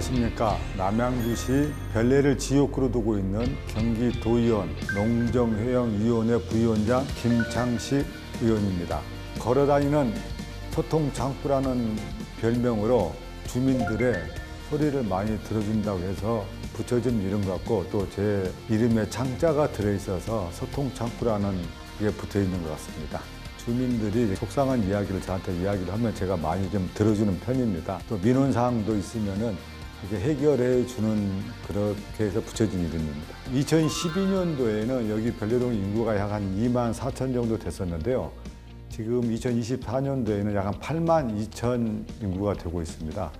안녕하십니까. 남양주시 별내를 지역구로 두고 있는 경기도의원 농정회영위원회 부위원장 김창식 의원입니다. 걸어다니는 소통창구라는 별명으로 주민들의 소리를 많이 들어준다고 해서 붙여진 이름 같고 또 제 이름에 창자가 들어있어서 소통창구라는 게 붙어 있는 것 같습니다. 주민들이 속상한 이야기를 저한테 이야기를 하면 제가 많이 좀 들어주는 편입니다. 또 민원 사항도 있으면은 이렇게 해결해 주는 그렇게 해서 붙여진 이름입니다. 2012년도에는 여기 별내동 인구가 약 한 2만 4천 정도 됐었는데요. 지금 2024년도에는 약 한 8만 2천 인구가 되고 있습니다.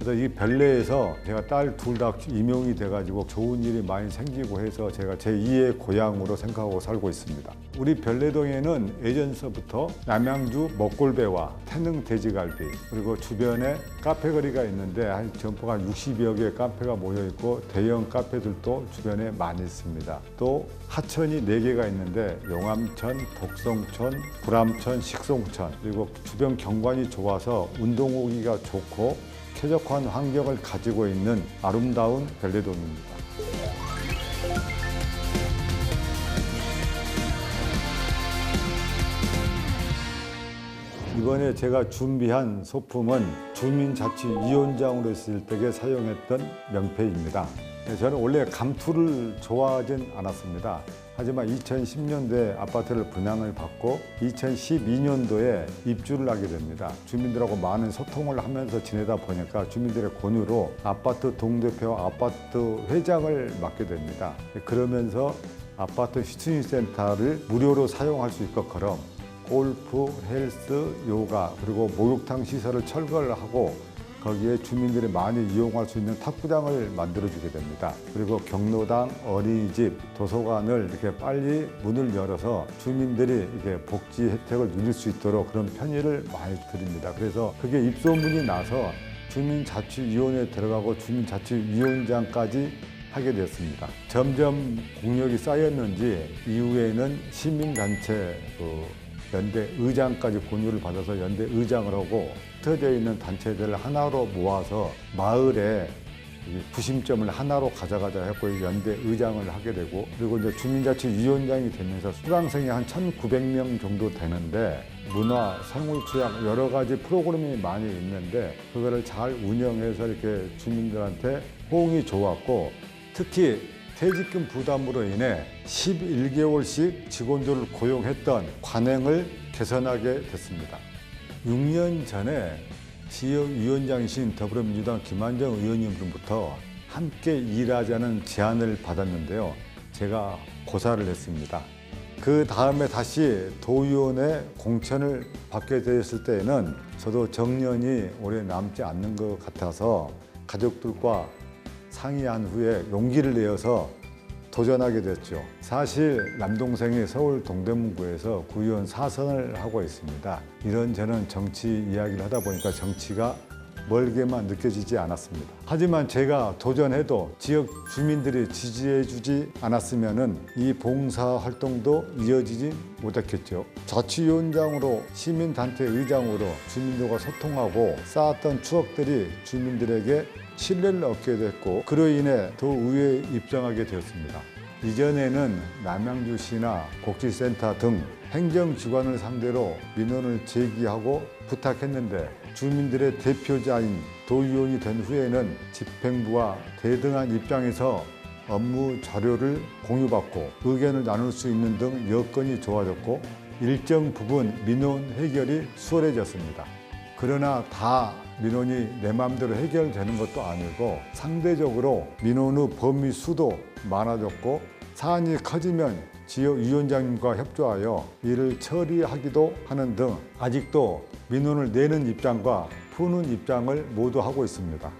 그래서 이 별내에서 제가 딸 둘 다 임용이 돼가지고 좋은 일이 많이 생기고 해서 제가 제 2의 고향으로 생각하고 살고 있습니다. 우리 별내동에는 예전서부터 남양주 먹골배와 태능 돼지갈비 그리고 주변에 카페 거리가 있는데 한 점포가 60여 개의 카페가 모여 있고 대형 카페들도 주변에 많이 있습니다. 또 하천이 4개가 있는데 용암천, 독성천, 구람천, 식송천 그리고 주변 경관이 좋아서 운동하기가 좋고 쾌적한 환경을 가지고 있는 아름다운 별내동입니다. 이번에 제가 준비한 소품은 주민자치위원장으로 있을 때에 사용했던 명패입니다. 네, 저는 원래 감투를 좋아하진 않았습니다. 하지만 2010년도에 아파트를 분양을 받고 2012년도에 입주를 하게 됩니다. 주민들하고 많은 소통을 하면서 지내다 보니까 주민들의 권유로 아파트 동대표와 아파트 회장을 맡게 됩니다. 그러면서 아파트 시청센터를 무료로 사용할 수 있게끔 골프, 헬스, 요가 그리고 목욕탕 시설을 철거를 하고 거기에 주민들이 많이 이용할 수 있는 탁구장을 만들어주게 됩니다. 그리고 경로당, 어린이집, 도서관을 이렇게 빨리 문을 열어서 주민들이 이게 복지 혜택을 누릴 수 있도록 그런 편의를 많이 드립니다. 그래서 그게 입소문이 나서 주민자치위원회에 들어가고 주민자치위원장까지 하게 됐습니다. 점점 공력이 쌓였는지 이후에는 시민단체 그 연대 의장까지 권유를 받아서 연대 의장을 하고 흩어져 있는 단체들을 하나로 모아서 마을에 이 구심점을 하나로 가져가자 했고 연대 의장을 하게 되고 그리고 이제 주민자치위원장이 되면서 수강생이 한 1,900명 정도 되는데 문화, 생활취약 여러 가지 프로그램이 많이 있는데 그거를 잘 운영해서 이렇게 주민들한테 호응이 좋았고 특히 퇴직금 부담으로 인해 11개월씩 직원들을 고용했던 관행을 개선하게 됐습니다. 6년 전에 지역위원장이신 더불어민주당 김한정 의원님으로부터 함께 일하자는 제안을 받았는데요. 제가 고사를 했습니다. 그 다음에 다시 도의원의 공천을 받게 되었을 때에는 저도 정년이 오래 남지 않는 것 같아서 가족들과 상의한 후에 용기를 내어서 도전하게 됐죠. 사실 남동생이 서울 동대문구에서 구의원 사선을 하고 있습니다. 이런 저는 정치 이야기를 하다 보니까 정치가 멀게만 느껴지지 않았습니다. 하지만 제가 도전해도 지역 주민들이 지지해주지 않았으면 이 봉사 활동도 이어지지 못했겠죠. 자치위원장으로 시민단체 의장으로 주민들과 소통하고 쌓았던 추억들이 주민들에게 신뢰를 얻게 됐고 그로 인해 더 의회에 입장하게 되었습니다. 이전에는 남양주시나 복지센터 등 행정기관을 상대로 민원을 제기하고 부탁했는데 주민들의 대표자인 도의원이 된 후에는 집행부와 대등한 입장에서 업무 자료를 공유받고 의견을 나눌 수 있는 등 여건이 좋아졌고 일정 부분 민원 해결이 수월해졌습니다. 그러나 다 민원이 내 마음대로 해결되는 것도 아니고 상대적으로 민원의 범위 수도 많아졌고 사안이 커지면 지역위원장님과 협조하여 이를 처리하기도 하는 등 아직도 민원을 내는 입장과 푸는 입장을 모두 하고 있습니다.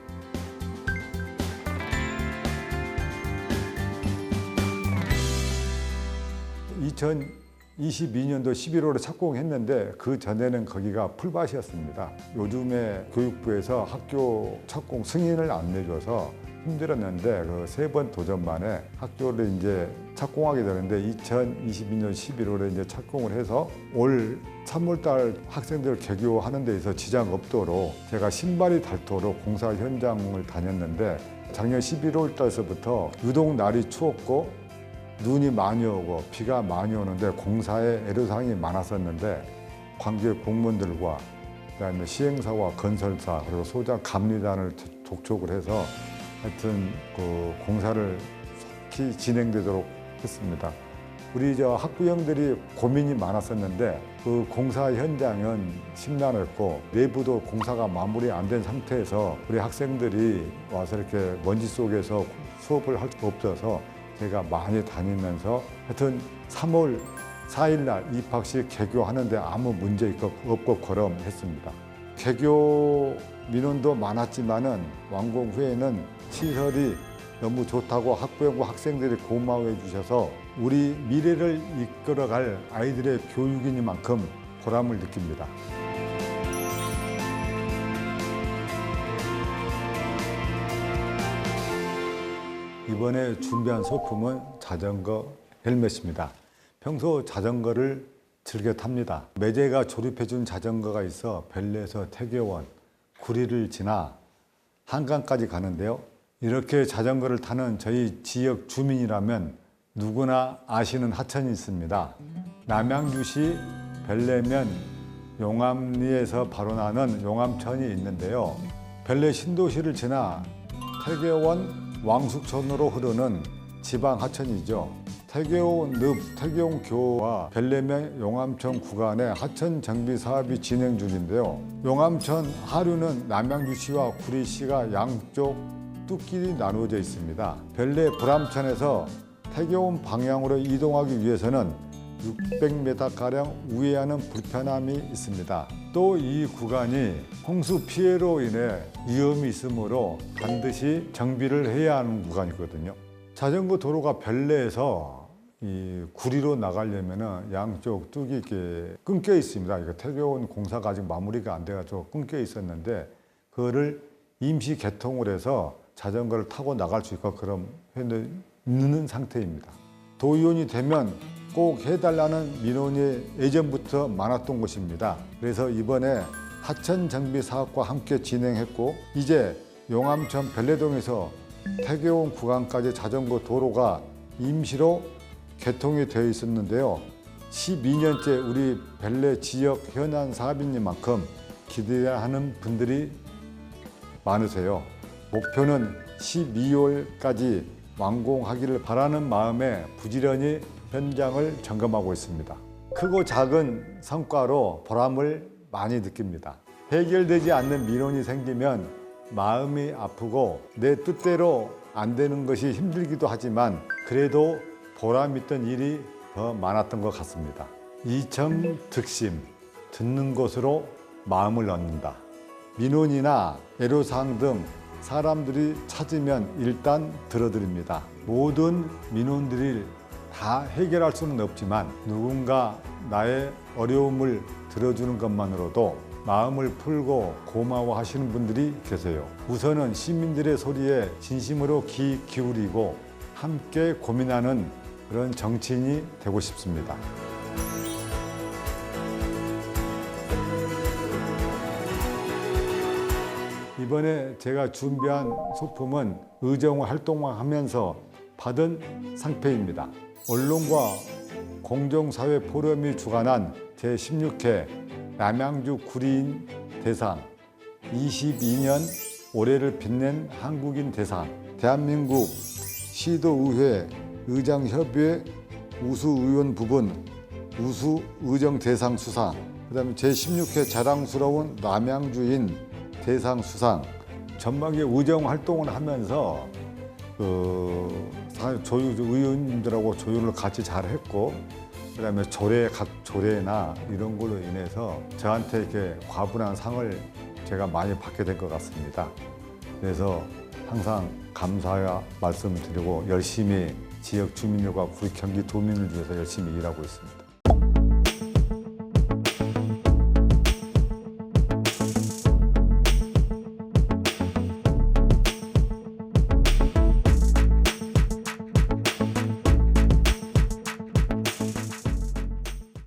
2022년도 11월에 착공했는데 그 전에는 거기가 풀밭이었습니다. 요즘에 교육부에서 학교 착공 승인을 안 내줘서 힘들었는데 그 세 번 도전 만에 학교를 이제 착공하게 되는데 2022년 11월에 이제 착공을 해서 올 3월달 학생들 개교하는 데 있어 지장 없도록 제가 신발이 닳도록 공사 현장을 다녔는데 작년 11월 달서부터 유독 날이 추웠고 눈이 많이 오고 비가 많이 오는데 공사에 애로사항이 많았었는데 관계 공무원들과 그다음에 시행사와 건설사 그리고 소장 감리단을 독촉을 해서 하여튼 그 공사를 속히 진행되도록 했습니다. 우리 저 학부형들이 고민이 많았었는데 그 공사 현장은 심란했고 내부도 공사가 마무리 안 된 상태에서 우리 학생들이 와서 이렇게 먼지 속에서 수업을 할 수가 없어서 제가 많이 다니면서 하여튼 3월 4일 날 입학식 개교하는데 아무 문제 없고 거름했습니다. 개교 민원도 많았지만은 완공 후에는 시설이 너무 좋다고 학부형과 학생들이 고마워해 주셔서 우리 미래를 이끌어갈 아이들의 교육이니만큼 보람을 느낍니다. 이번에 준비한 소품은 자전거 헬멧입니다. 평소 자전거를 즐겨 탑니다. 매제가 조립해준 자전거가 있어 벨레에서 태계원, 구리를 지나 한강까지 가는데요. 이렇게 자전거를 타는 저희 지역 주민이라면 누구나 아시는 하천이 있습니다. 남양주시 벨레면 용암리에서 바로 나는 용암천이 있는데요. 벨레 신도시를 지나 태계원 왕숙천으로 흐르는 지방 하천이죠. 태계원 늪, 태계원 교와 벨레면 용암천 구간에 하천 정비 사업이 진행 중인데요. 용암천 하류는 남양주시와 구리시가 양쪽 뚝길이 나누어져 있습니다. 벨레 불암천에서 태계원 방향으로 이동하기 위해서는 600m가량 우회하는 불편함이 있습니다. 또 이 구간이 홍수 피해로 인해 위험이 있으므로 반드시 정비를 해야 하는 구간이거든요. 자전거 도로가 벨레에서 이 구리로 나가려면 양쪽 뚝이 이렇게 끊겨 있습니다. 이거 태교원 공사가 아직 마무리가 안 돼가지고 끊겨 있었는데 그거를 임시 개통을 해서 자전거를 타고 나갈 수 있고 현재 있는 상태입니다. 도의원이 되면 꼭 해달라는 민원이 예전부터 많았던 것입니다. 그래서 이번에 하천 정비 사업과 함께 진행했고 이제 용암천 벨레동에서 태계원 구간까지 자전거 도로가 임시로 개통이 되어 있었는데요. 12년째 우리 벨레 지역 현안 사업이니만큼 기대하는 분들이 많으세요. 목표는 12월까지 완공하기를 바라는 마음에 부지런히 현장을 점검하고 있습니다. 크고 작은 성과로 보람을 많이 느낍니다. 해결되지 않는 민원이 생기면 마음이 아프고 내 뜻대로 안 되는 것이 힘들기도 하지만 그래도 보람 있던 일이 더 많았던 것 같습니다. 이청 득심, 듣는 것으로 마음을 얻는다. 민원이나 애로사항 등 사람들이 찾으면 일단 들어드립니다. 모든 민원들이 다 해결할 수는 없지만 누군가 나의 어려움을 들어주는 것만으로도 마음을 풀고 고마워하시는 분들이 계세요. 우선은 시민들의 소리에 진심으로 귀 기울이고 함께 고민하는 그런 정치인이 되고 싶습니다. 이번에 제가 준비한 소품은 의정 활동을 하면서 받은 상패입니다. 언론과 공정사회 포럼이 주관한 제16회 남양주 구리인 대상 22년 올해를 빛낸 한국인 대상 대한민국 시도의회 의장협의회 우수의원 부분 우수의정 대상 수상 그 다음에 제16회 자랑스러운 남양주인 대상 수상 전반기 의정 활동을 하면서 그 사- 조율 의원님들하고 조율을 같이 잘 했고 그다음에 조례 각 조례나 이런 걸로 인해서 저한테 이렇게 과분한 상을 제가 많이 받게 된 것 같습니다. 그래서 항상 감사의 말씀을 드리고 열심히 지역 주민들과 우리 경기 도민을 위해서 열심히 일하고 있습니다.